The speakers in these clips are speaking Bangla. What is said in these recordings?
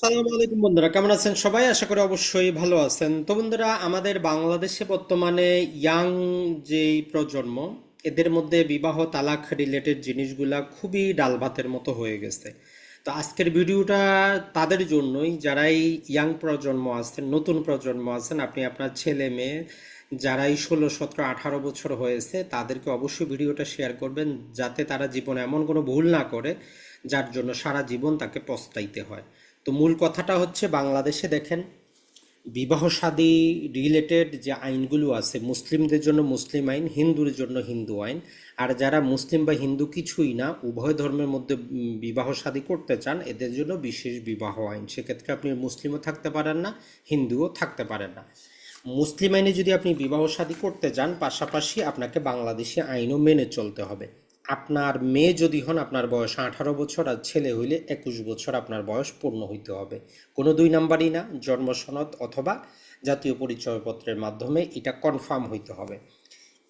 আসসালামু আলাইকুম বন্ধুরা, কেমন আছেন সবাই? আশা করি অবশ্যই ভালো আছেন। তো বন্ধুরা, আমাদের বাংলাদেশে বর্তমানে ইয়াং যেই প্রজন্ম, এদের মধ্যে বিবাহ তালাক রিলেটেড জিনিসগুলা খুবই ডাল ভাতের মতো হয়ে গেছে। তো আজকের ভিডিওটা তাদের জন্যই, যারাই ইয়াং প্রজন্ম আছেন, নতুন প্রজন্ম আছেন, আপনি আপনার ছেলে মেয়ে, যারাই ষোলো, সতেরো, আঠারো বছর হয়েছে, তাদেরকে অবশ্যই ভিডিওটা শেয়ার করবেন, যাতে তারা জীবনে এমন কোনো ভুল না করে, যার জন্য সারা জীবন তাকে পস্তাইতে হয়। তো মূল কথাটা হচ্ছে বাংলাদেশে দেখেন বিবাহ শাদী রিলেটেড যে আইনগুলো আছে মুসলিমদের জন্য মুসলিম আইন হিন্দুর জন্য হিন্দু আইন আর যারা মুসলিম বা হিন্দু কিছুই না উভয় ধর্মের মধ্যে উম, বিবাহ শাদী করতে চান এদের জন্য বিশেষ বিবাহ আইন। সেক্ষেত্রে আপনি মুসলিমও থাকতে পারেন না হিন্দুও থাকতে পারেন না। মুসলিম আইনে যদি আপনি বিবাহ শাদী করতে যান পাশাপাশি আপনাকে বাংলাদেশি আইনও মেনে চলতে হবে। আপনার মেয়ে যদি হন, আপনার বয়স আঠারো বছর আর ছেলে হইলে একুশ বছর আপনার বয়স পূর্ণ হইতে হবে। কোনো দুই নাম্বারই না জন্ম সনদ অথবা জাতীয় পরিচয়পত্রের মাধ্যমে এটা কনফার্ম হইতে হবে।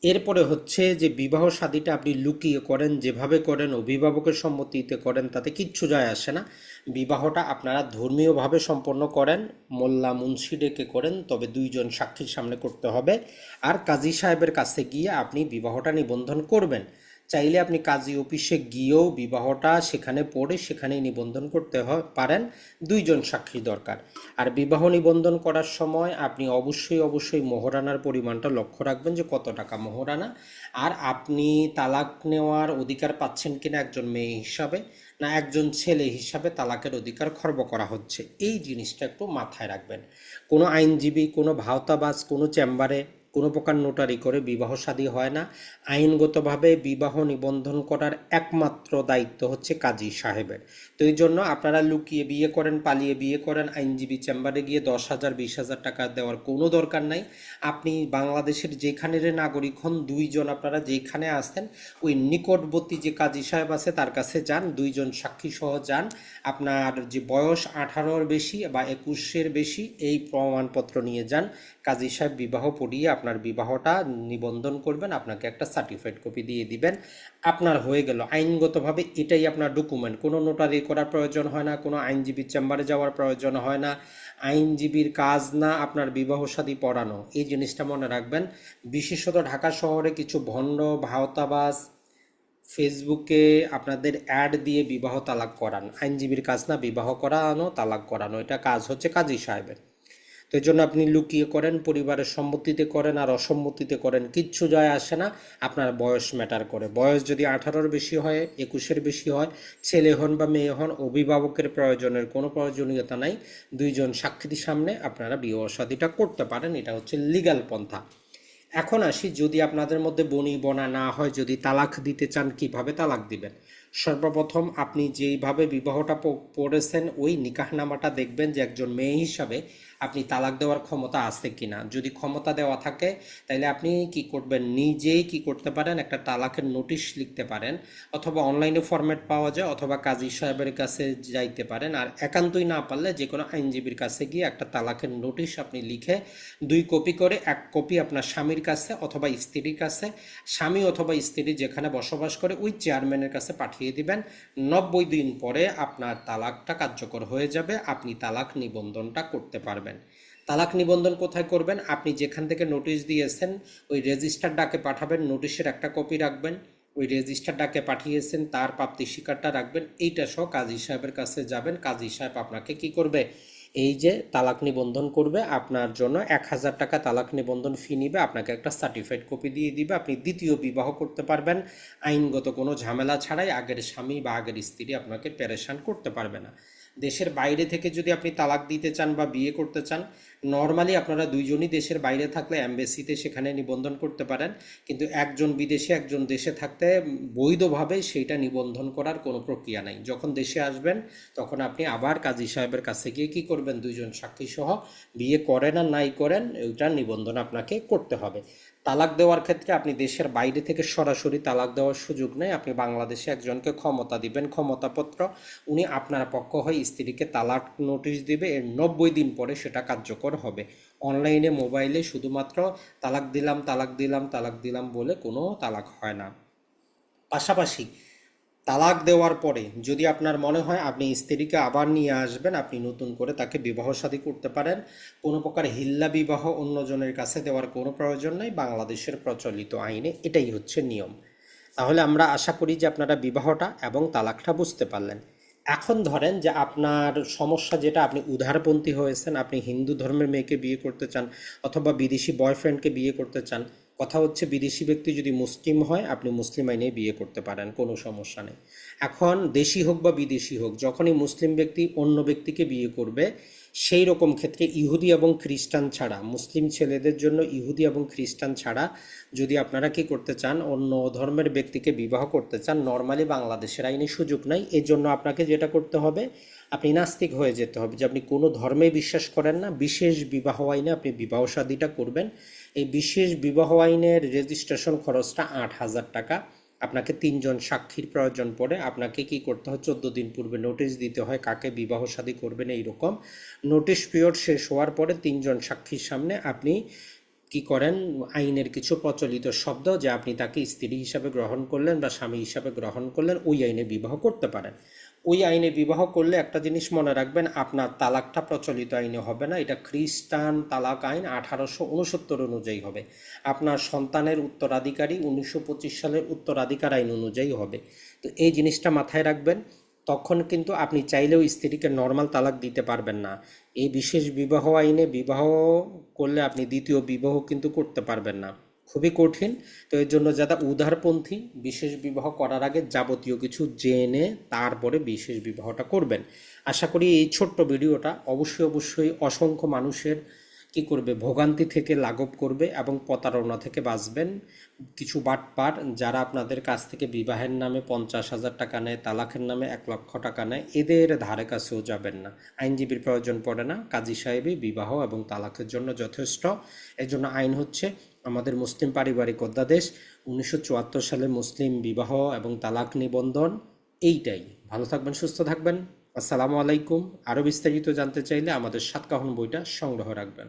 এরপরে হচ্ছে যে বিবাহ শাদীটা আপনি লুকিয়ে করেন, যেভাবে করেন, অভিভাবকের সম্মতিতে করেন, তাতে কিচ্ছু যায় আসে না। বিবাহটা আপনারা ধর্মীয়ভাবে সম্পন্ন করেন, মোল্লা মুন্সি ডেকে করেন, তবে দুইজন সাক্ষীর সামনে করতে হবে। আর কাজী সাহেবের কাছে গিয়ে আপনি বিবাহটা নিবন্ধন করবেন। চাইলে আপনি কাজী অফিসে গিয়েও বিবাহটা সেখানে পড়ে সেখানেই নিবন্ধন করতে পারেন। দুইজন সাক্ষী দরকার। আর বিবাহ নিবন্ধন করার সময় আপনি অবশ্যই অবশ্যই মোহরানার পরিমাণটা লক্ষ্য রাখবেন যে কত টাকা মোহরানা। আর আপনি তালাক নেওয়ার অধিকার পাচ্ছেন কিনা একজন মেয়ে হিসাবে না একজন ছেলে হিসাবে তালাকের অধিকার খর্ব করা হচ্ছে। এই জিনিসটা একটু মাথায় রাখবেন। কোনো আইনজীবী, কোনো ভাওতাবাজ, কোনো চেম্বারে কোনো প্রকার নোটারি করে বিবাহ শাদী হয় না। আইনগতভাবে বিবাহ নিবন্ধন করার একমাত্র দায়িত্ব হচ্ছে কাজী সাহেবের। তো এই জন্য আপনারা লুকিয়ে বিয়ে করেন, পালিয়ে বিয়ে করেন, আইনজীবী চেম্বারে গিয়ে দশ হাজার, বিশ হাজার টাকা দেওয়ার কোনো দরকার নাই। আপনি বাংলাদেশের যেখানের নাগরিক হন, দুইজন আপনারা যেখানে আসতেন, ওই নিকটবর্তী যে কাজী সাহেব আছে তার কাছে যান, দুইজন সাক্ষী সহ যান। আপনার যে বয়স আঠারোর বেশি বা একুশের বেশি, এই প্রমাণপত্র নিয়ে যান। কাজী সাহেব বিবাহ পড়িয়ে আপনার বিবাহটা নিবন্ধন করবেন, আপনাকে একটা সার্টিফাইড কপি দিয়ে দিবেন। আপনার হয়ে গেল। আইনগতভাবে এটাই আপনার ডকুমেন্ট কোনো নোটারি করার প্রয়োজন হয় না, কোনো আইনজীবীর চেম্বারে যাওয়ার প্রয়োজন হয় না। আইনজীবীর কাজ না আপনার বিবাহ শাদী পড়ানো। এই জিনিসটা মনে রাখবেন। বিশেষত ঢাকা শহরে কিছু ভণ্ড ভাওতাবাস ফেসবুকে আপনাদের অ্যাড দিয়ে বিবাহ তালাক করান। আইনজীবীর কাজ না, বিবাহ করানো, তালাক করানো। এটা কাজ হচ্ছে কাজী সাহেবের। তো এই জন্য আপনি লুকিয়ে করেন, পরিবারের সম্মতিতে করেন আর অসম্মতিতে করেন। কিচ্ছু যায় আসে না, আপনার বয়স ম্যাটার করে। বয়স যদি আঠারোর বেশি হয়, একুশের বেশি হয়, ছেলে হন বা মেয়ে হন, অভিভাবকের প্রয়োজনের কোনো প্রয়োজনীয়তা নাই। দুইজন সাক্ষীর সামনে আপনারা বিবাহ শাদীটা করতে পারেন, এটা হচ্ছে লিগ্যাল পন্থা। এখন আসি, যদি আপনাদের মধ্যে বনি বনা না হয়, যদি তালাক দিতে চান, কীভাবে তালাক দিবেন? সর্বপ্রথম আপনি যেইভাবে বিবাহটা পড়েছেন, ওই নিকাহনামাটা দেখবেন যে একজন মেয়ে হিসাবে আপনি তালাক দেওয়ার ক্ষমতা আছে কি না যদি ক্ষমতা দেওয়া থাকে তাহলে আপনি কি করবেন? নিজেই কি করতে পারেন? একটা তালাকের নোটিশ লিখতে পারেন, অথবা অনলাইনে ফরম্যাট পাওয়া যায়, অথবা কাজী সাহেবের কাছে যাইতে পারেন। আর একান্তই না পারলে যে কোনো আইনজীবীর কাছে গিয়ে একটা তালাকের নোটিশ আপনি লিখে দুই কপি করে, এক কপি আপনার স্বামীর কাছে অথবা স্ত্রীর কাছে, স্বামী অথবা স্ত্রী যেখানে বসবাস করে, ওই চেয়ারম্যানের কাছে পাঠিয়ে দিবেন। নব্বই দিন পরে আপনার তালাকটা কার্যকর হয়ে যাবে, আপনি তালাক নিবন্ধনটা করতে পারবেন। তালাক নিবন্ধন কোথায় করবেন? আপনি যেখান থেকে নোটিশ দিয়েছেন, ওই রেজিস্টার ডাকে পাঠাবেন নোটিশের একটা কপি রাখবেন। ওই রেজিস্টার ডাকে পাঠিয়েছেন, তার প্রাপ্তি স্বীকারটা রাখবেন। এইটা সহ কাজী সাহেবের কাছে যাবেন। কাজী সাহেব আপনাকে কি করবে? এই যে তালাক নিবন্ধন করবে, আপনার জন্য এক হাজার টাকা তালাক নিবন্ধন ফি নিবে, আপনাকে একটা সার্টিফাইড কপি দিয়ে দিবে। আপনি দ্বিতীয় বিবাহ করতে পারবেন। আইনগত কোনো ঝামেলা ছাড়াই আগের স্বামী বা আগের স্ত্রী আপনাকে পেরেশান করতে পারবে না। দেশের বাইরে থেকে যদি আপনি তালাক দিতে চান বা বিয়ে করতে চান নর্মালি আপনারা দুইজনই দেশের বাইরে থাকলে অ্যাম্বাসিতে সেখানে নিবন্ধন করতে পারেন, কিন্তু একজন বিদেশে, একজন দেশে থাকতে বৈধভাবে সেইটা নিবন্ধন করার কোনো প্রক্রিয়া নাই। যখন দেশে আসবেন, তখন আপনি আবার কাজী সাহেবের কাছে গিয়ে কি করবেন? দুইজন সাক্ষী সহ বিয়ে করেন আর নাই করেন ওইটার নিবন্ধন আপনাকে করতে হবে। তালাক দেওয়ার ক্ষেত্রে আপনি দেশের বাইরে থেকে সরাসরি তালাক দেওয়ার সুযোগ নেই। আপনি বাংলাদেশে একজনকে ক্ষমতা দিবেন, ক্ষমতাপত্র, উনি আপনার পক্ষ হয়ে স্ত্রীকে তালাক নোটিশ দিবে, এর নব্বই দিন পরে সেটা কার্যকর হবে। অনলাইনে মোবাইলে শুধুমাত্র তালাক দিলাম তালাক দিলাম তালাক দিলাম বলে কোনো তালাক হয় না। পাশাপাশি তালাক দেওয়ার পরে যদি আপনার মনে হয় আপনি স্ত্রীকে আবার নিয়ে আসবেন, আপনি নতুন করে তাকে বিবাহ শাদী করতে পারেন। কোনো প্রকার হিল্লা বিবাহ অন্যজনের কাছে দেওয়ার কোনো প্রয়োজন নেই, বাংলাদেশের প্রচলিত আইনে এটাই হচ্ছে নিয়ম। তাহলে আমরা আশা করি যে আপনারা বিবাহটা এবং তালাকটা বুঝতে পারলেন। এখন ধরেন যে আপনার সমস্যা যেটা, আপনি উদারপন্থী হয়েছেন, আপনি হিন্দু ধর্মের মেয়েকে বিয়ে করতে চান অথবা বিদেশি বয়ফ্রেন্ডকে বিয়ে করতে চান, কথা হচ্ছে বিদেশি ব্যক্তি যদি মুসলিম হয়, আপনি মুসলিম আইনে বিয়ে করতে পারেন, কোনো সমস্যা নেই। এখন দেশি হোক বা বিদেশি হোক, যখনই মুসলিম ব্যক্তি অন্য ব্যক্তিকে বিয়ে করবে, সেই রকম ক্ষেত্রে ইহুদি এবং খ্রিস্টান ছাড়া, মুসলিম ছেলেদের জন্য ইহুদি এবং খ্রিস্টান ছাড়া যদি আপনারা কি করতে চান, অন্য ধর্মের ব্যক্তিকে বিবাহ করতে চান নর্মালি বাংলাদেশের আইনে সুযোগ নাই। এই জন্য আপনাকে যেটা করতে হবে, আপনি নাস্তিক হয়ে যেতে হবে যে আপনি কোনো ধর্মে বিশ্বাস করেন না। বিশেষ বিবাহ আইনে আপনি বিবাহ শাদীটা করবেন। এই বিশেষ বিবাহ আইনের রেজিস্ট্রেশন খরচটা আট হাজার টাকা। আপনাকে তিনজন সাক্ষীর প্রয়োজন পড়ে। আপনাকে কি করতে হয়? চোদ্দ দিন পূর্বে নোটিশ দিতে হয় কাকে বিবাহ সাদী করবেন এইরকম। নোটিশ পিরিয়ড শেষ হওয়ার পরে তিনজন সাক্ষীর সামনে আপনি কি করেন? আইনের কিছু প্রচলিত শব্দ যে আপনি তাকে স্ত্রী হিসাবে গ্রহণ করলেন বা স্বামী হিসাবে গ্রহণ করলেন, ওই আইনে বিবাহ করতে পারেন। ওই আইনে বিবাহ করলে একটা জিনিস মনে রাখবেন, আপনার তালাকটা প্রচলিত আইনে হবে না, এটা খ্রিস্টান তালাক আইন আঠারোশো উনসত্তর অনুযায়ী হবে। আপনার সন্তানের উত্তরাধিকারী উনিশশো পঁচিশ সালের উত্তরাধিকার আইন অনুযায়ী হবে। তো এই জিনিসটা মাথায় রাখবেন, তখন কিন্তু আপনি চাইলেও স্ত্রীকে নর্মাল তালাক দিতে পারবেন না। এই বিশেষ বিবাহ আইনে বিবাহ করলে আপনি দ্বিতীয় বিবাহ কিন্তু করতে পারবেন না। খুবই কঠিন। তো এর জন্য যারা উদারপন্থী, বিশেষ বিবাহ করার আগে যাবতীয় কিছু জেনে তারপরে বিশেষ বিবাহটা করবেন। আশা করি এই ছোট্ট ভিডিওটা অবশ্যই অবশ্যই অসংখ্য মানুষের কি করবে? ভোগান্তি থেকে লাঘব করবে এবং প্রতারণা থেকে বাঁচবেন। কিছু বাটপার যারা আপনাদের কাছ থেকে বিবাহের নামে পঞ্চাশ হাজার টাকা নেয়, তালাকের নামে এক লক্ষ টাকা নেয়, এদের ধারে কাছেও যাবেন না। আইনজীবীর প্রয়োজন পড়ে না। কাজী সাহেবই বিবাহ এবং তালাকের জন্য যথেষ্ট। এর জন্য আইন হচ্ছে আমাদের মুসলিম পারিবারিক অধ্যাদেশ। উনিশশো চুয়াত্তর সালে মুসলিম বিবাহ এবং তালাক নিবন্ধন, এইটাই। ভালো থাকবেন, সুস্থ থাকবেন। আসসালামু আলাইকুম। আরও বিস্তারিত জানতে চাইলে আমাদের সাতকাহন বইটা সংগ্রহ রাখবেন।